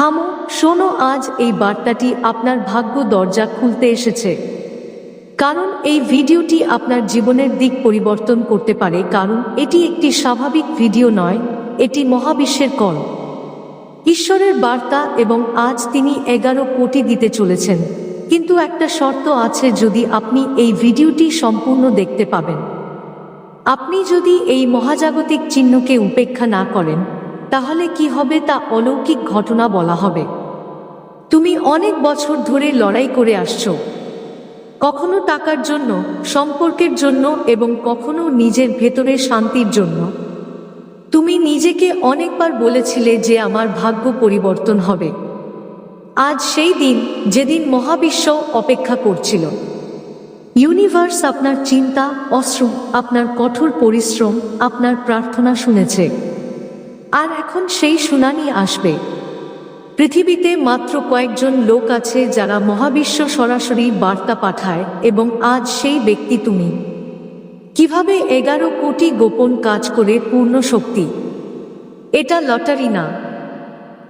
থামো, শোনো, আজ এই বার্তাটি আপনার ভাগ্য দরজা খুলতে এসেছে। কারণ এই ভিডিওটি আপনার জীবনের দিক পরিবর্তন করতে পারে, কারণ এটি একটি স্বাভাবিক ভিডিও নয়, এটি মহাবিশ্বের কল। ঈশ্বরের বার্তা এবং আজ তিনি এগারো কোটি দিতে চলেছেন। কিন্তু একটা শর্ত আছে যদি আপনি এই ভিডিওটি সম্পূর্ণ দেখতে পাবেন। আপনি যদি এই মহাজাগতিক চিহ্নকে উপেক্ষা না করেন তাহলে কি হবে তা অলৌকিক ঘটনা বলা হবে। তুমি অনেক বছর ধরে লড়াই করে আসছো। কখনো টাকার জন্য, সম্পর্কের জন্য এবং কখনো নিজের ভেতরের শান্তির জন্য। তুমি নিজেকে অনেকবার বলেছিলে যে আমার ভাগ্য পরিবর্তন হবে। আজ সেই দিন যেদিন মহাবিশ্ব অপেক্ষা করছিল। ইউনিভার্স আপনার চিন্তা, অশ্রু, আপনার কঠোর পরিশ্রম, আপনার প্রার্থনা শুনেছে। আর এখন সেই শুনানি আসবে। পৃথিবীতে মাত্র কয়েকজন লোক আছে যারা মহাবিশ্ব সরাসরি বার্তা পাঠায় এবং আজ সেই ব্যক্তি তুমি। কীভাবে এগারো কোটি গোপন কাজ করে পূর্ণ শক্তি? এটা লটারি না।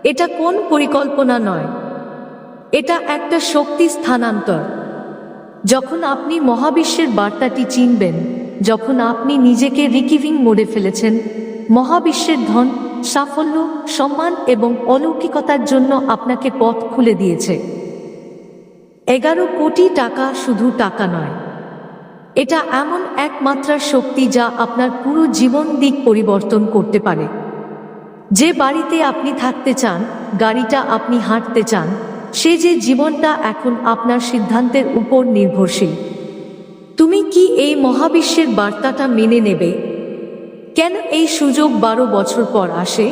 এটা কোন পরিকল্পনা নয়। এটা একটা শক্তি স্থানান্তর। যখন আপনি মহাবিশ্বের বার্তাটি চিনবেন, যখন আপনি নিজেকে রিকিভিং মোডে ফেলেছেন, মহাবিশ্বের ধন সাফল্য, সম্মান এবং অলৌকিকতার জন্য আপনাকে পথ খুলে দিয়েছে। এগারো কোটি টাকা শুধু টাকা নয়। এটা এমন এক মাত্রার শক্তি যা আপনার পুরো জীবন দিক পরিবর্তন করতে পারে। যে বাড়িতে আপনি থাকতে চান, গাড়িটা আপনি হাঁটতে চান, সে যে জীবনটা এখন আপনার সিদ্ধান্তের উপর নির্ভরশীল। তুমি কি এই মহাবিশ্বের বার্তাটা মেনে নেবে? কেন এই সুযোগ বারো বছর পর আসে?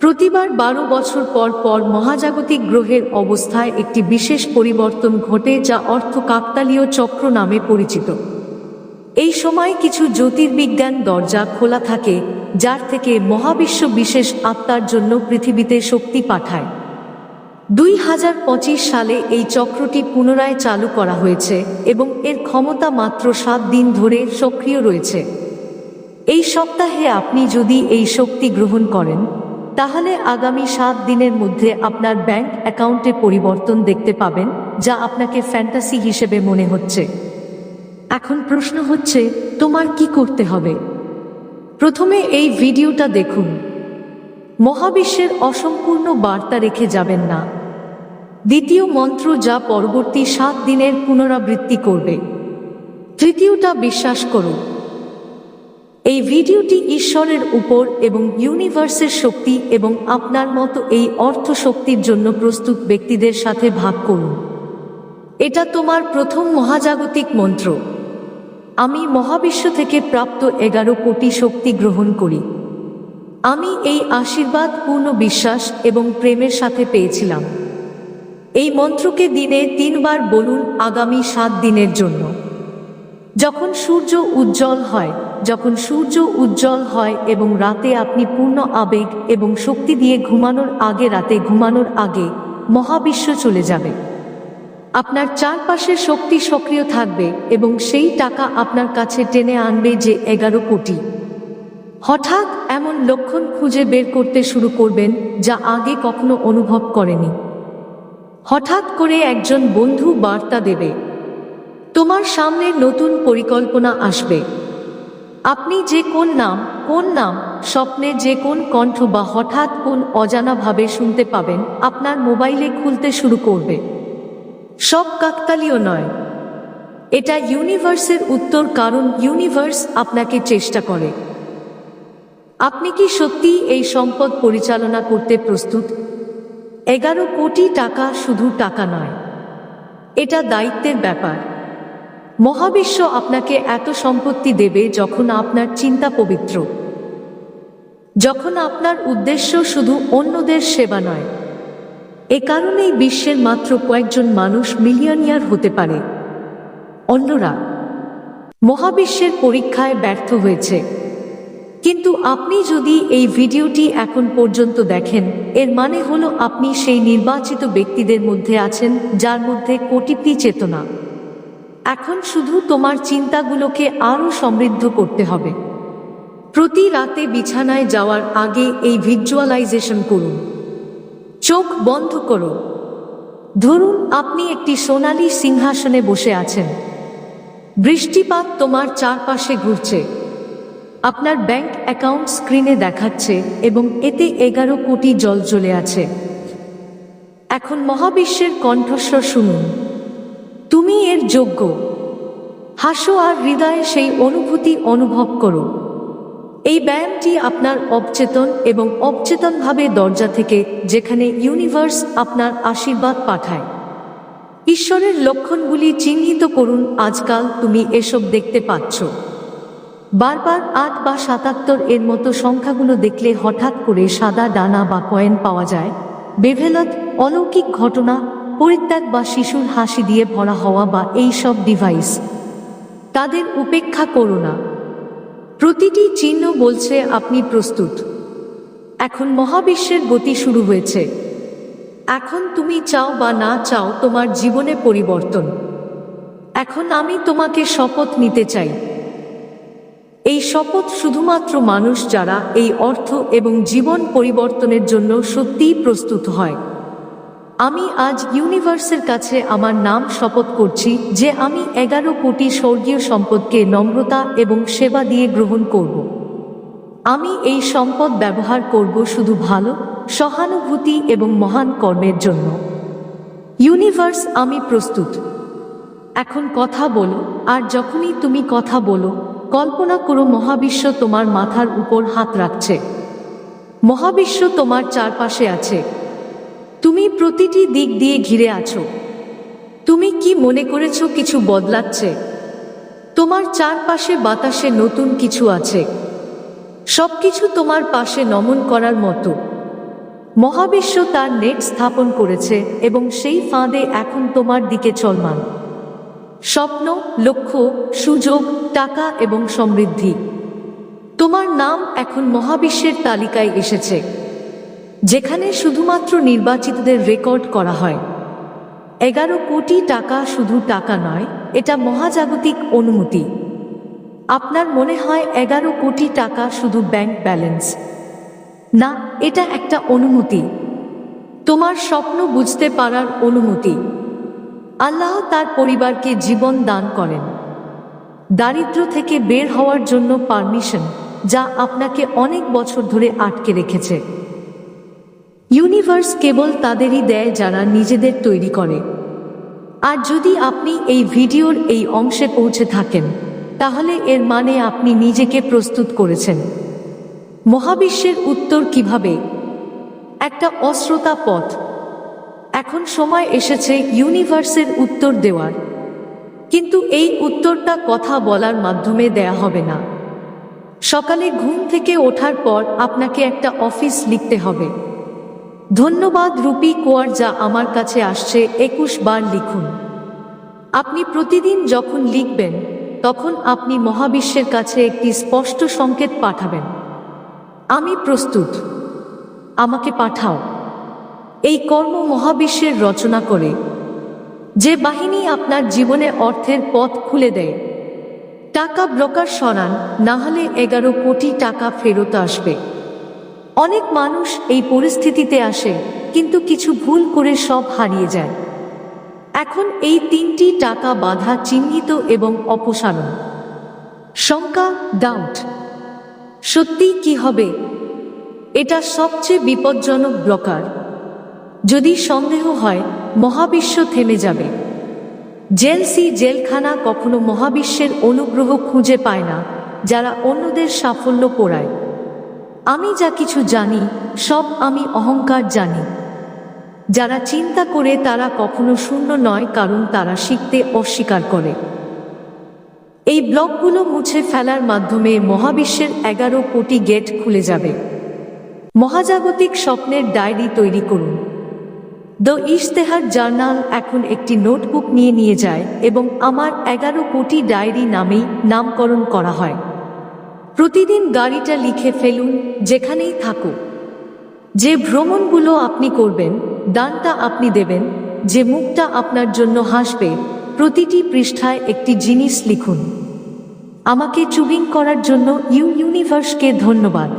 প্রতিবার বারো বছর পর পর মহাজাগতিক গ্রহের অবস্থায় একটি বিশেষ পরিবর্তন ঘটে যা অর্থ কাকতালীয় চক্র নামে পরিচিত। এই সময় কিছু জ্যোতির্বিজ্ঞান দরজা খোলা থাকে, যার থেকে মহাবিশ্ব বিশেষ আত্মার জন্য পৃথিবীতে শক্তি পাঠায়। দুই হাজার পঁচিশ সালে এই চক্রটি পুনরায় চালু করা হয়েছে এবং এর ক্ষমতা মাত্র সাত দিন ধরে সক্রিয় রয়েছে। এই সপ্তাহে আপনি যদি এই শক্তি গ্রহণ করেন, তাহলে আগামী সাত দিনের মধ্যে আপনার ব্যাংক অ্যাকাউন্টে পরিবর্তন দেখতে পাবেন, যা আপনাকে ফ্যান্টাসি হিসেবে মনে হচ্ছে। এখন প্রশ্ন হচ্ছে, তোমার কি করতে হবে? প্রথমে এই ভিডিওটা দেখুন। মহাবিশ্বের অসম্পূর্ণ বার্তা রেখে যাবেন না। দ্বিতীয় মন্ত্র যা পরবর্তী সাত দিনের পুনরাবৃত্তি করবে। তৃতীয়টা বিশ্বাস করুন এই ভিডিওটি ঈশ্বরের উপর এবং ইউনিভার্সের শক্তি এবং আপনার মতো এই অর্থ শক্তির জন্য প্রস্তুত ব্যক্তিদের সাথে ভাগ করুন। এটা তোমার প্রথম মহাজাগতিক মন্ত্র। আমি মহাবিশ্ব থেকে প্রাপ্ত এগারো কোটি শক্তি গ্রহণ করি। আমি এই আশীর্বাদ, পূর্ণ বিশ্বাস এবং প্রেমের সাথে পেয়েছিলাম। এই মন্ত্রকে দিনে তিনবার বলুন আগামী সাত দিনের জন্য। যখন সূর্য উজ্জ্বল হয় যখন সূর্য উজ্জ্বল হয় এবং রাতে আপনি পূর্ণ আবেগ এবং শক্তি দিয়ে ঘুমানোর আগে রাতে ঘুমানোর আগে মহাবিশ্ব চলে যাবে। আপনার চারপাশের শক্তি সক্রিয় থাকবে এবং সেই টাকা আপনার কাছে টেনে আনবে যে এগারো কোটি। হঠাৎ এমন লক্ষণ খুঁজে বের করতে শুরু করবেন যা আগে কখনো অনুভব করেনি। হঠাৎ করে একজন বন্ধু বার্তা দেবে, তোমার সামনে নতুন পরিকল্পনা আসবে। আপনি যে কোন নাম কোন নাম, স্বপ্নে যে কোন কণ্ঠ বা হঠাৎ কোন অজানাভাবে শুনতে পাবেন, আপনার মোবাইলে খুলতে শুরু করবে। সব কাকতালীয় নয়। এটা ইউনিভার্সের উত্তর কারণ ইউনিভার্স আপনাকে চেষ্টা করে। আপনি কি সত্যি এই সম্পদ পরিচালনা করতে প্রস্তুত? এগারো কোটি টাকা শুধু টাকা নয়। এটা দায়িত্বের ব্যাপার। মহাবিশ্ব আপনাকে এত সম্পত্তি দেবে যখন আপনার চিন্তা পবিত্র। যখন আপনার উদ্দেশ্য শুধু অন্যদের সেবা নয়। এ কারণেই বিশ্বের মাত্র কয়েকজন মানুষ মিলিয়নিয়ার হতে পারে। অন্যরা মহাবিশ্বের পরীক্ষায় ব্যর্থ হয়েছে। কিন্তু আপনি যদি এই ভিডিওটি এখন পর্যন্ত দেখেন, এর মানে হলো আপনি সেই নির্বাচিত ব্যক্তিদের মধ্যে আছেন, যার মধ্যে কোটিটি চেতনা। এখন শুধু তোমার চিন্তাগুলোকে আরও সমৃদ্ধ করতে হবে। প্রতি রাতে বিছানায় যাওয়ার আগে এই ভিজুয়ালাইজেশন করুন। চোখ বন্ধ করো। ধরুন আপনি একটি সোনালী সিংহাসনে বসে আছেন। বৃষ্টিপাত তোমার চারপাশে ঘুরছে। আপনার ব্যাংক অ্যাকাউন্ট স্ক্রিনে দেখাচ্ছে এবং এতে এগারো কোটি জল জ্বলে আছে। এখন মহাবিশ্বের কণ্ঠস্বর শুনুন। তুমি এর যোগ্য। হাসো আর হৃদয়ে সেই অনুভূতি অনুভব করো। এই ব্যায়ামটি আপনার অবচেতন এবং অবচেতনভাবে দরজা থেকে যেখানে ইউনিভার্স আপনার আশীর্বাদ পাঠায়। ঈশ্বরের লক্ষণগুলি চিহ্নিত করুন, আজকাল তুমি এসব দেখতে পাচ্ছ। বারবার আট বা সাতাত্তর এর মতো সংখ্যাগুলো দেখলে হঠাৎ করে সাদা ডানা বা কয়েন পাওয়া যায়। বেভেলত অলৌকিক ঘটনা পরিত্যাগ বা শিশুর হাসি দিয়ে ভরা হওয়া বা এই সব ডিভাইস তাদের উপেক্ষা করো না। প্রতিটি চিহ্ন বলছে, আপনি প্রস্তুত। এখন মহাবিশ্বের গতি শুরু হয়েছে। এখন তুমি চাও বা না চাও তোমার জীবনে পরিবর্তন। এখন আমি তোমাকে শপথ নিতে চাই। এই শপথ শুধুমাত্র মানুষ যারা এই অর্থ এবং জীবন পরিবর্তনের জন্য সত্যিই প্রস্তুত হয়। আমি আজ ইউনিভার্সের কাছে আমার নাম শপথ করছি যে আমি এগারো কোটি স্বর্গীয় সম্পদকে নম্রতা এবং সেবা দিয়ে গ্রহণ করব। আমি এই সম্পদ ব্যবহার করব শুধু ভালো, সহানুভূতি এবং মহান কর্মের জন্য। ইউনিভার্স, আমি প্রস্তুত। এখন কথা বলো, আর যখনই তুমি কথা বলো, কল্পনা করো মহাবিশ্ব তোমার মাথার উপর হাত রাখছে। মহাবিশ্ব তোমার চারপাশে আছে। তুমি প্রতিটি দিক দিয়ে ঘিরে আছো। তুমি কি মনে করেছ কিছু বদলাচ্ছে? তোমার চারপাশে বাতাসে নতুন কিছু আছে। সবকিছু তোমার পাশে নমন করার মতো। মহাবিশ্ব তার নেট স্থাপন করেছে এবং সেই ফাঁদে এখন তোমার দিকে চলমান। স্বপ্ন, লক্ষ্য, সুযোগ, টাকা এবং সমৃদ্ধি। তোমার নাম এখন মহাবিশ্বের তালিকায় এসেছে। যেখানে শুধুমাত্র নির্বাচিতদের রেকর্ড করা হয়। এগারো কোটি টাকা শুধু টাকা নয়, এটা মহাজাগতিক অনুমতি আপনার মনে হয় এগারো কোটি টাকা শুধু ব্যাংক ব্যালেন্স। না, এটা একটা অনুমতি তোমার স্বপ্ন বুঝতে পারার অনুমতি আল্লাহ তার পরিবারকে জীবন দান করেন। দারিদ্র থেকে বের হওয়ার জন্য পারমিশন, যা আপনাকে অনেক বছর ধরে আটকে রেখেছে। ইউনিভার্স কেবল তাদেরই দেয় যারা নিজেদের তৈরি করে। আর যদি আপনি এই ভিডিওর এই অংশে পৌঁছে থাকেন, তাহলে এর মানে আপনি নিজেকে প্রস্তুত করেছেন। মহাবিশ্বের উত্তর কীভাবে? একটা অশ্রোতা পথ। এখন সময় এসেছে ইউনিভার্সের উত্তর দেওয়ার। কিন্তু এই উত্তরটা কথা বলার মাধ্যমে দেয়া হবে না। সকালে ঘুম থেকে ওঠার পর আপনাকে একটা অফিস লিখতে হবে। ধন্যবাদ রূপী কোয়ার যা আমার কাছে আসছে, একুশ বার লিখুন। আপনি প্রতিদিন যখন লিখবেন, তখন আপনি মহাবিশ্বের কাছে একটি স্পষ্ট সংকেত পাঠাবেন। আমি প্রস্তুত। আমাকে পাঠাও। এই কর্ম মহাবিশ্বের রচনা করে, যে বাহিনী আপনার জীবনে অর্থের পথ খুলে দেয়। টাকা ব্রোকার সরান, না হলে এগারো কোটি টাকা ফেরত আসবে। অনেক মানুষ এই পরিস্থিতিতে আসে, কিন্তু কিছু ভুল করে সব হারিয়ে যায়। এখন এই তিনটি টাকা বাধা চিহ্নিত এবং অপসারণ। শঙ্কা ডাউট সত্যি কি হবে? এটা সবচেয়ে বিপজ্জনক ব্লকার। যদি সন্দেহ হয়, মহাবিশ্ব থেমে যাবে। জেলসি জেলখানা কখনো মহাবিশ্বের অনুগ্রহ খুঁজে পায় না, যারা অন্যদের সাফল্য পোড়ায়। আমি যা কিছু জানি, সব আমি অহংকার জানি। যারা চিন্তা করে তারা কখনো শূন্য নয়, কারণ তারা শিখতে অস্বীকার করে। এই ব্লকগুলো মুছে ফেলার মাধ্যমে মহাবিশ্বের এগারো কোটি গেট খুলে যাবে। মহাজাগতিক স্বপ্নের ডায়েরি তৈরি করুন। দ্য ইশতেহার জার্নাল এখন একটি নোটবুক নিয়ে নিয়ে যায় এবং আমার এগারো কোটি ডায়েরি নামেই নামকরণ করা হয়। প্রতিদিন গাড়িটা লিখে ফেলুন, যেখানেই থাকুক। যে ভ্রমণগুলো আপনি করবেন, দানটা আপনি দেবেন, যে মুখটা আপনার জন্য হাসবে, প্রতিটি পৃষ্ঠায় একটি জিনিস লিখুন। আমাকে চুবিং করার জন্য ইউ ইউনিভার্সকে ধন্যবাদ।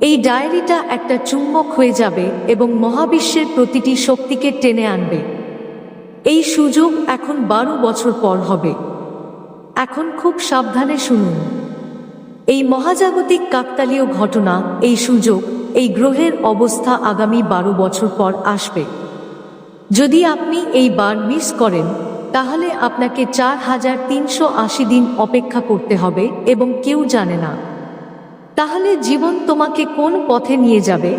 এই ডায়েরিটা একটা চুম্বক হয়ে যাবে এবং মহাবিশ্বের প্রতিটি শক্তিকে টেনে আনবে। এই সুযোগ এখন বারো বছর পর হবে। এখন খুব সাবধানে শুনুন। এই মহাজাগতিক কাকতালীয় ঘটনা, এই সুযোগ, এই গ্রহের অবস্থা আগামী বারো বছর পর আসবে। যদি আপনি এই বার মিস করেন, তাহলে আপনাকে চার হাজার তিনশো আশি দিন অপেক্ষা করতে হবে এবং কেউ জানে না। তাহলে জীবন তোমাকে কোন পথে নিয়ে যাবে?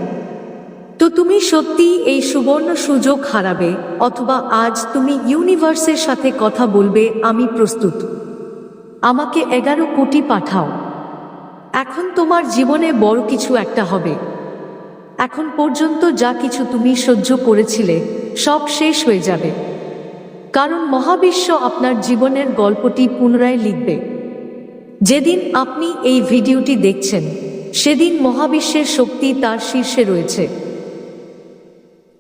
তো তুমি সত্যি এই সুবর্ণ সুযোগ হারাবে, অথবা আজ তুমি ইউনিভার্সের সাথে কথা বলবে, আমি প্রস্তুত। আমাকে এগারো কোটি পাঠাও। এখন তোমার জীবনে বড় কিছু একটা হবে। এখন পর্যন্ত যা কিছু তুমি সহ্য করেছিলে, সব শেষ হয়ে যাবে। কারণ মহাবিশ্ব আপনার জীবনের গল্পটি পুনরায় লিখবে। যেদিন আপনি এই ভিডিওটি দেখছেন, সেদিন মহাবিশ্বের শক্তি তার শীর্ষে রয়েছে।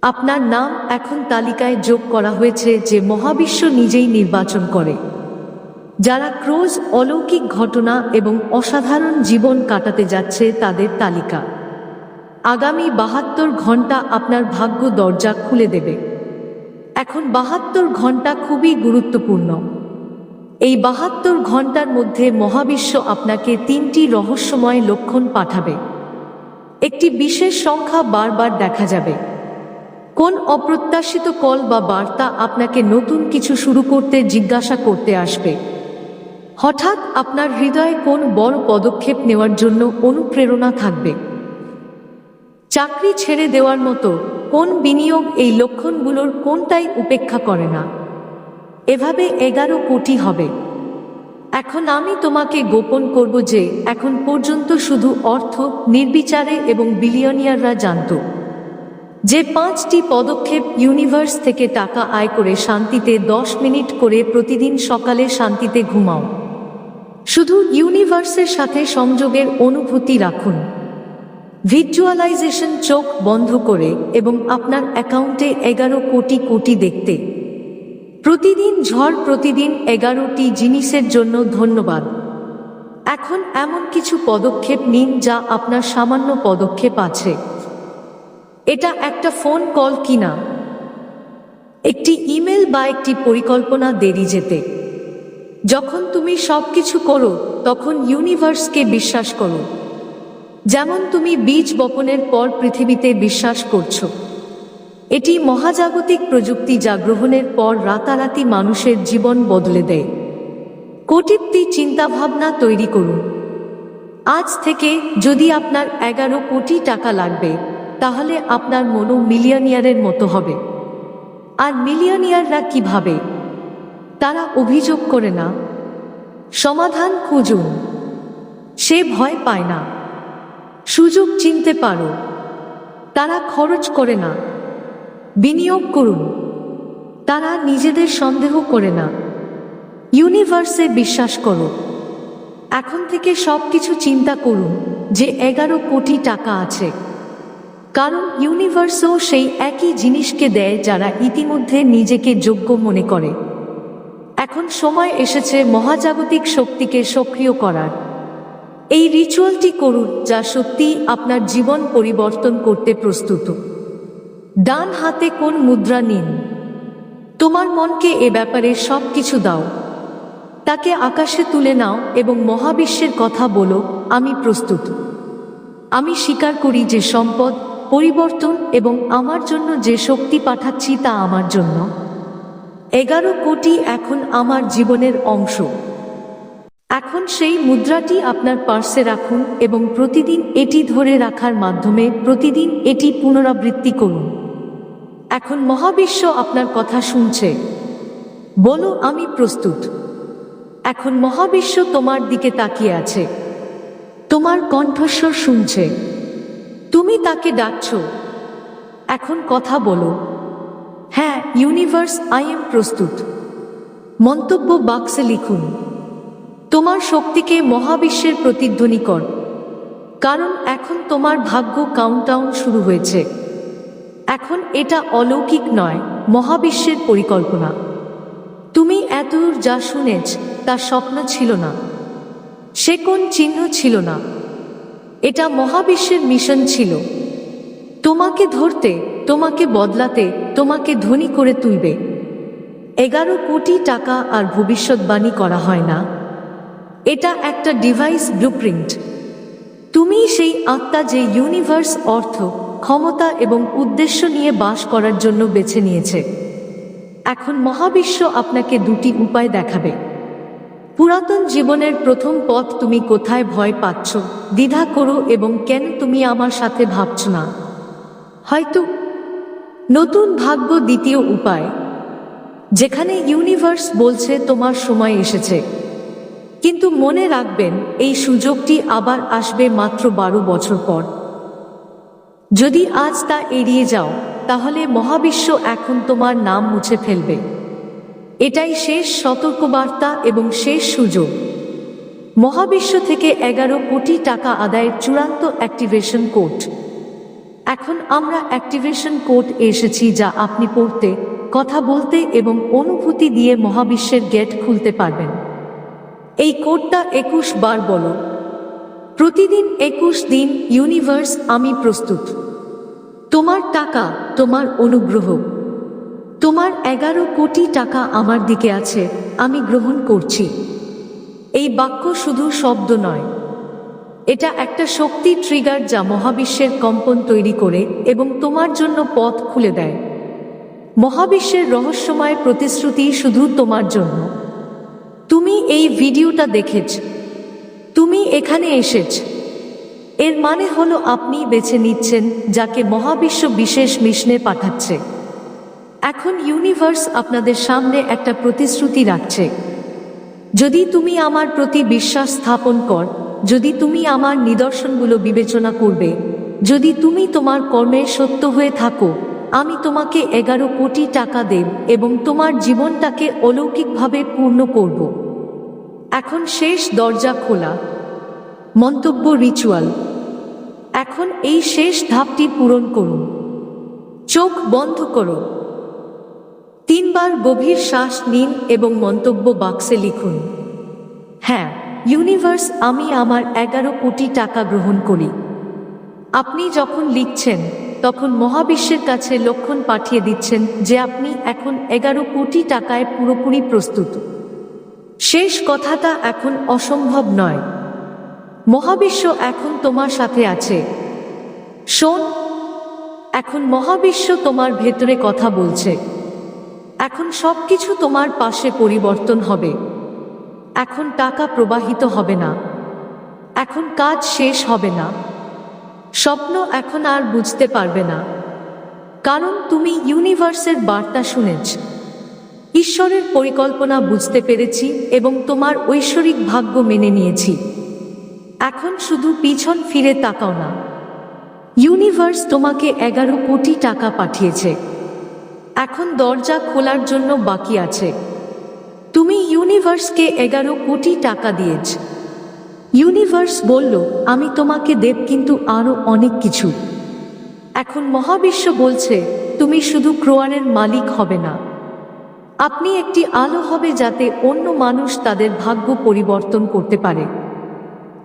আপনার নাম এখন তালিকায় যোগ করা হয়েছে যে মহাবিশ্ব নিজেই নির্বাচন করে। যারা ক্রোজ, অলৌকিক ঘটনা এবং অসাধারণ জীবন কাটাতে যাচ্ছে তাদের তালিকা। আগামী বাহাত্তর ঘণ্টা আপনার ভাগ্য দরজা খুলে দেবে। এখন বাহাত্তর ঘণ্টা খুবই গুরুত্বপূর্ণ। এই বাহাত্তর ঘণ্টার মধ্যে মহাবিশ্ব আপনাকে তিনটি রহস্যময় লক্ষণ পাঠাবে। একটি বিশেষ সংখ্যা বারবার দেখা যাবে। কোন অপ্রত্যাশিত কল বা বার্তা আপনাকে নতুন কিছু শুরু করতে জিজ্ঞাসা করতে আসবে? হঠাৎ আপনার হৃদয়ে কোন বড় পদক্ষেপ নেওয়ার জন্য অনুপ্রেরণা থাকবে? চাকরি ছেড়ে দেওয়ার মতো কোন বিনিয়োগ এই লক্ষণগুলোর কোনটাই উপেক্ষা করে না? এভাবে এগারো কোটি হবে। এখন আমি তোমাকে গোপন করব যে এখন পর্যন্ত শুধু অর্থ, নির্বিচারে এবং বিলিয়নিয়াররা জানত। যে পাঁচটি পদক্ষেপ ইউনিভার্স থেকে টাকা আয় করে শান্তিতে দশ মিনিট করে প্রতিদিন সকালে শান্তিতে ঘুমাও। শুধু ইউনিভার্সের সাথে সংযোগের অনুভূতি রাখুন। ভিজুয়ালাইজেশন চোখ বন্ধ করে এবং আপনার অ্যাকাউন্টে এগারো কোটি কোটি দেখতে। প্রতিদিন ঝড় প্রতিদিন এগারোটি জিনিসের জন্য ধন্যবাদ। এখন এমন কিছু পদক্ষেপ নিন যা আপনার সামান্য পদক্ষেপ আছে। এটা একটা ফোন কল কিনা? একটি ইমেল বা একটি পরিকল্পনা দেরি যেতে। যখন তুমি সব কিছু করো, তখন ইউনিভার্সকে বিশ্বাস করো। যেমন তুমি বীজ বপনের পর পৃথিবীতে বিশ্বাস করছ। এটি মহাজাগতিক প্রযুক্তি যা গ্রহণের পর রাতারাতি মানুষের জীবন বদলে দেয়। কোটিপ্তি চিন্তাভাবনা তৈরি করুন। আজ থেকে যদি আপনার এগারো কোটি টাকা লাগবে, তাহলে আপনার মনো মিলিয়নিয়ারের মতো হবে। আর মিলিয়নিয়াররা কীভাবে? তারা অভিযোগ করে না। সমাধান খুঁজুন। সে ভয় পায় না। সুযোগ চিনতে পারো। তারা খরচ করে না। বিনিয়োগ করুন। তারা নিজেদের সন্দেহ করে না। ইউনিভার্সে বিশ্বাস করো। এখন থেকে সব কিছু চিন্তা করুন যে এগারো কোটি টাকা আছে। কারণ ইউনিভার্সও সেই একই জিনিসকে দেয় যারা ইতিমধ্যে নিজেকে যোগ্য মনে করে। এখন সময় এসেছে মহাজাগতিক শক্তিকে সক্রিয় করার। এই রিচুয়ালটি করুন যা সত্যি আপনার জীবন পরিবর্তন করতে প্রস্তুত। ডান হাতে কোন মুদ্রা নিন। তোমার মনকে এ ব্যাপারে সব কিছু দাও। তাকে আকাশে তুলে নাও এবং মহাবিশ্বের কথা বলো, আমি প্রস্তুত। আমি স্বীকার করি যে সম্পদ, পরিবর্তন এবং আমার জন্য যে শক্তি পাঠাচ্ছি তা আমার জন্য। এগারো কোটি এখন আমার জীবনের অংশ। এখন সেই মুদ্রাটি আপনার পার্সে রাখুন এবং প্রতিদিন এটি ধরে রাখার মাধ্যমে প্রতিদিন এটি পুনরাবৃত্তি করুন। এখন মহাবিশ্ব আপনার কথা শুনছে। বলো, আমি প্রস্তুত। এখন মহাবিশ্ব তোমার দিকে তাকিয়ে আছে। তোমার কণ্ঠস্বর শুনছে। তুমি তাকে ডাকছ। এখন কথা বলো। ইউনিভার্স আই এম প্রস্তুত। মন্তব্য বাক্সে লিখুন, তোমার শক্তিকে মহাবিশ্বের প্রতিধ্বনি কর, কারণ এখন তোমার ভাগ্য কাউন্টাউন শুরু হয়েছে। এখন এটা অলৌকিক নয়, মহাবিশ্বের পরিকল্পনা। তুমি এতদূর যা শুনেছ, তা স্বপ্ন ছিল না। সে কোন চিহ্ন ছিল না। এটা মহাবিশ্বের মিশন ছিল। তোমাকে ধরতে তোমাকে বদলাতে, তোমাকে ধনী করে তুলবে। এগারো কোটি টাকা আর ভবিষ্যৎবাণী করা হয় না। এটা একটা ডিভাইস ব্লুপ্রিন্ট। তুমি সেই আত্মা যে ইউনিভার্স অর্থ, ক্ষমতা এবং উদ্দেশ্য নিয়ে বাস করার জন্য বেছে নিয়েছে। এখন মহাবিশ্ব আপনাকে দুটি উপায় দেখাবে। পুরাতন জীবনের প্রথম পথ তুমি কোথায় ভয় পাচ্ছ, দ্বিধা করো এবং কেন তুমি আমার সাথে ভাবছ না? হয়তো নতুন ভাগ্য দ্বিতীয় উপায়। যেখানে ইউনিভার্স বলছে তোমার সময় এসেছে। কিন্তু মনে রাখবেন, এই সুযোগটি আবার আসবে মাত্র বারো বছর পর। যদি আজ তা এড়িয়ে যাও, তাহলে মহাবিশ্ব এখন তোমার নাম মুছে ফেলবে। এটাই শেষ সতর্কবার্তা এবং শেষ সুযোগ। মহাবিশ্ব থেকে এগারো কোটি টাকা আদায়ের চূড়ান্ত অ্যাক্টিভেশন কোড এখন আমরা অ্যাক্টিভেশন কোড এসেছি যা আপনি পড়তে, কথা বলতে এবং অনুভূতি দিয়ে মহাবিশ্বের গেট খুলতে পারবেন। এই কোডটা একুশ বার বলো প্রতিদিন একুশ দিন ইউনিভার্স আমি প্রস্তুত। তোমার টাকা, তোমার অনুগ্রহ। তোমার এগারো কোটি টাকা আমার দিকে আছে, আমি গ্রহণ করছি। এই বাক্য শুধু শব্দ নয়। এটা একটা শক্তি ট্রিগার যা মহাবিশ্বের কম্পন তৈরি করে এবং তোমার জন্য পথ খুলে দেয়। মহাবিশ্বের রহস্যময় প্রতিশ্রুতি শুধু তোমার জন্য। তুমি এই ভিডিওটা দেখেছ। তুমি এখানে এসেছ। এর মানে হলো আপনি বেছে নিচ্ছেন যাকে মহাবিশ্ব বিশেষ মিশনে পাঠাচ্ছে। এখন ইউনিভার্স আপনাদের সামনে একটা প্রতিশ্রুতি রাখছে। যদি তুমি আমার প্রতি বিশ্বাস স্থাপন কর যদি তুমি আমার নিদর্শনগুলো বিবেচনা করবে, যদি তুমি তোমার কর্মে সত্য হয়ে থাকো, আমি তোমাকে এগারো কোটি টাকা দেব এবং তোমার জীবনটাকে অলৌকিকভাবে পূর্ণ করব। এখন শেষ দরজা খোলা। মন্তব্য রিচুয়াল। এখন এই শেষ ধাপটি পূরণ করুন। চোখ বন্ধ করো। তিনবার গভীর শ্বাস নিন এবং মন্তব্য বাক্সে লিখুন। হ্যাঁ ইউনিভার্স, আমি আমার এগারো কোটি টাকা গ্রহণ করি। আপনি যখন লিখছেন, তখন মহাবিশ্বের কাছে লক্ষণ পাঠিয়ে দিচ্ছেন যে আপনি এখন এগারো কোটি টাকায় পুরোপুরি প্রস্তুত। শেষ কথাটা এখন অসম্ভব নয়। মহাবিশ্ব এখন তোমার সাথে আছে। শোন, এখন মহাবিশ্ব তোমার ভেতরে কথা বলছে। এখন সব কিছু তোমার পাশে পরিবর্তন হবে। এখন টাকা প্রবাহিত হবে না। এখন কাজ শেষ হবে না। স্বপ্ন এখন আর বুঝতে পারবে না। কারণ তুমি ইউনিভার্সের বার্তা শুনেছ। ঈশ্বরের পরিকল্পনা বুঝতে পেরেছি এবং তোমার ঐশ্বরিক ভাগ্য মেনে নিয়েছি। এখন শুধু পিছন ফিরে তাকাও না। ইউনিভার্স তোমাকে এগারো কোটি টাকা পাঠিয়েছে। এখন দরজা খোলার জন্য বাকি আছে। তুমি ইউনিভার্সকে এগারো কোটি টাকা দিয়েছ। ইউনিভার্স বলল, আমি তোমাকে দেব কিন্তু আরও অনেক কিছু। এখন মহাবিশ্ব বলছে, তুমি শুধু ক্রোয়ারের মালিক হবে না। আপনি একটি আলো হবে যাতে অন্য মানুষ তাদের ভাগ্য পরিবর্তন করতে পারে।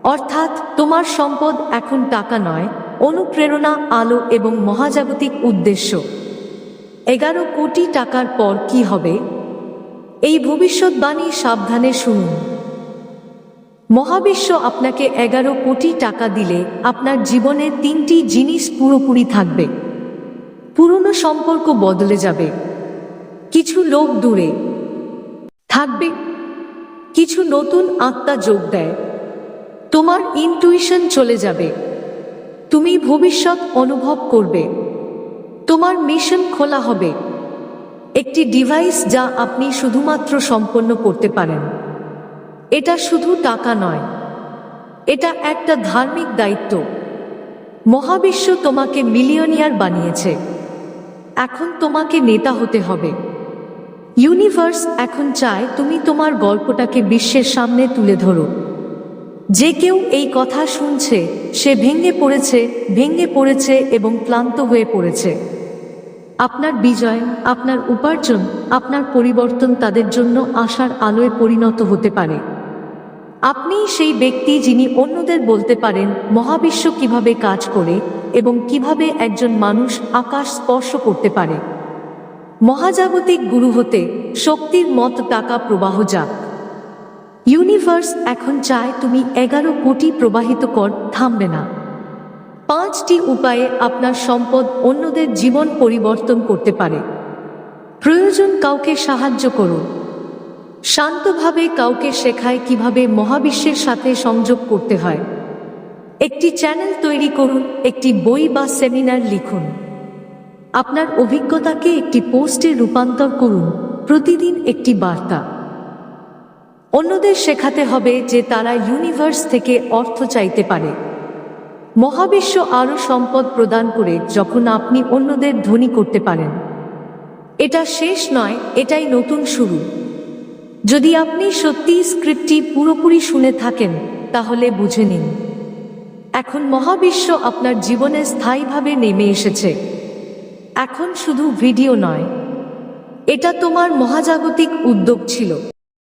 অর্থাৎ, তোমার সম্পদ এখন টাকা নয়, অনুপ্রেরণা, আলো এবং মহাজাগতিক উদ্দেশ্য। এগারো কোটি টাকার পর কি হবে? এই ভবিষ্যৎবাণী সাবধানে শুনুন। মহাবিশ্ব আপনাকে এগারো কোটি টাকা দিলে আপনার জীবনে তিনটি জিনিস পুরোপুরি থাকবে। পুরনো সম্পর্ক বদলে যাবে। কিছু লোক দূরে থাকবে। কিছু নতুন আত্মা যোগ দেয়। তোমার ইনটুইশন চলে যাবে। তুমি ভবিষ্যৎ অনুভব করবে। তোমার মিশন খোলা হবে। একটি ডিভাইস যা আপনি শুধুমাত্র সম্পন্ন করতে পারেন। এটা শুধু টাকা নয়। এটা একটা ধার্মিক দায়িত্ব। মহাবিশ্ব তোমাকে মিলিয়নিয়ার বানিয়েছে। এখন তোমাকে নেতা হতে হবে। ইউনিভার্স এখন চায় তুমি তোমার গল্পটাকে বিশ্বের সামনে তুলে ধরো। যে কেউ এই কথা শুনছে, সে ভেঙে পড়েছে ভেঙে পড়েছে এবং ক্লান্ত হয়ে পড়েছে। আপনার বিজয়, আপনার উপার্জন, আপনার পরিবর্তন তাদের জন্য আশার আলোয় পরিণত হতে পারে। আপনি সেই ব্যক্তি যিনি অন্যদের বলতে পারেন মহাবিশ্ব কীভাবে কাজ করে এবং কীভাবে একজন মানুষ আকাশ স্পর্শ করতে পারে। মহাজাগতিক গুরু হতে শক্তির মত টাকা প্রবাহ যাক। ইউনিভার্স এখন চায় তুমি এগারো কোটি প্রবাহিত কর থামবে না। পাঁচটি উপায়ে আপনার সম্পদ অন্যদের জীবন পরিবর্তন করতে পারে। প্রয়োজন কাউকে সাহায্য করুন। শান্তভাবে কাউকে শেখায় কীভাবে মহাবিশ্বের সাথে সংযোগ করতে হয়। একটি চ্যানেল তৈরি করুন, একটি বই বা সেমিনার লিখুন। আপনার অভিজ্ঞতাকে একটি পোস্টে রূপান্তর করুন, প্রতিদিন একটি বার্তা। অন্যদের শেখাতে হবে যে তারা ইউনিভার্স থেকে অর্থ চাইতে পারে। মহাবিশ্ব আরও সম্পদ প্রদান করে যখন আপনি অন্যদের ধনী করতে পারেন। এটা শেষ নয়, এটাই নতুন শুরু। যদি আপনি সত্যি স্ক্রিপ্টটি পুরোপুরি শুনে থাকেন, তাহলে বুঝে নিন। এখন মহাবিশ্ব আপনার জীবনে স্থায়ীভাবে নেমে এসেছে। এখন শুধু ভিডিও নয়, এটা তোমার মহাজাগতিক উদ্যোগ ছিল।